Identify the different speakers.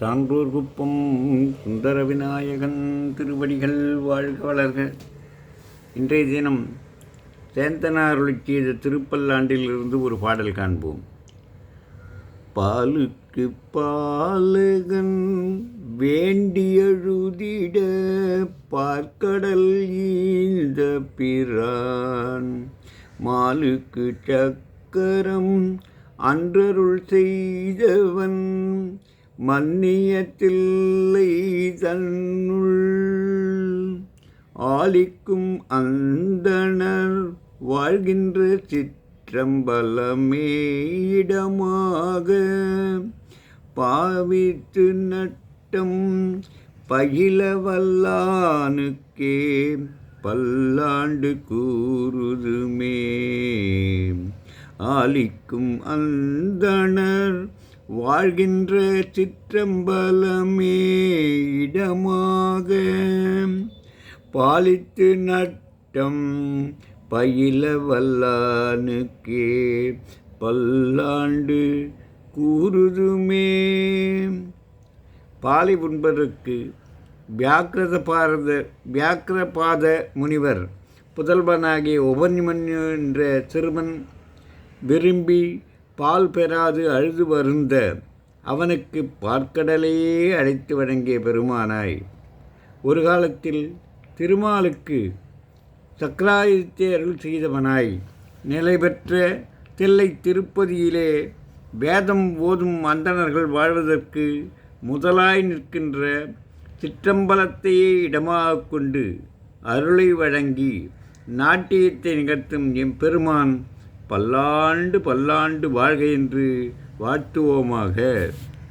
Speaker 1: சான்றோர் குப்பம் சுந்தர விநாயகன் திருவடிகள் வாழ்க வளர்க. இன்றைய தினம் சேந்தனாருளி செய்த திருப்பல்லாண்டிலிருந்து ஒரு பாடல் காண்போம். பாலுக்கு பாலகன் வேண்டியழுதிட பார்க்கடல் ஈந்த பிரான். மாலுக்கு சக்கரம் அன்றருள் செய்தவன் மன்னியத்தில்லை தன்னுள். ஆலிக்கும் அந்தனர் வாழ்கின்ற சிற்றம்பலமே இடமாக. பாவித்து நட்டம் பயில வல்லானுக்கே பல்லாண்டு கூறுதுமே. ஆலிக்கும் அந்தனர் வாழ்கின்ற சிற்றம்பலமே இடமாக. பாலித்து நட்டம் பயில வல்லானுக்கே பல்லாண்டு கூறுதுமே. பாலை உண்பதற்கு வியாக்கிரத பாரத வியாக்கிரபாத முனிவர் புதல்வனாகிய உபன்மன்யு என்ற சிறுவன் விரும்பி பால் பெறாது அழுது வருந்த அவனுக்கு பார்க்கடலையே அழைத்து வழங்கிய பெருமானாய். ஒரு காலத்தில் திருமாலுக்கு சக்கராயுதத்தை அருள் செய்தவனாய். நிலை பெற்ற தில்லை திருப்பதியிலே வேதம் ஓதும் அந்தணர்கள் வாழ்வதற்கு முதலாய் நிற்கின்ற சிற்றம்பலத்தையே இடமாக கொண்டு அருளை வழங்கி நாட்டியத்தை நிகழ்த்தும் எம்பெருமான் பல்லாண்டு பல்லாண்டு வாழ்க என்று வாழ்த்துவோமாக.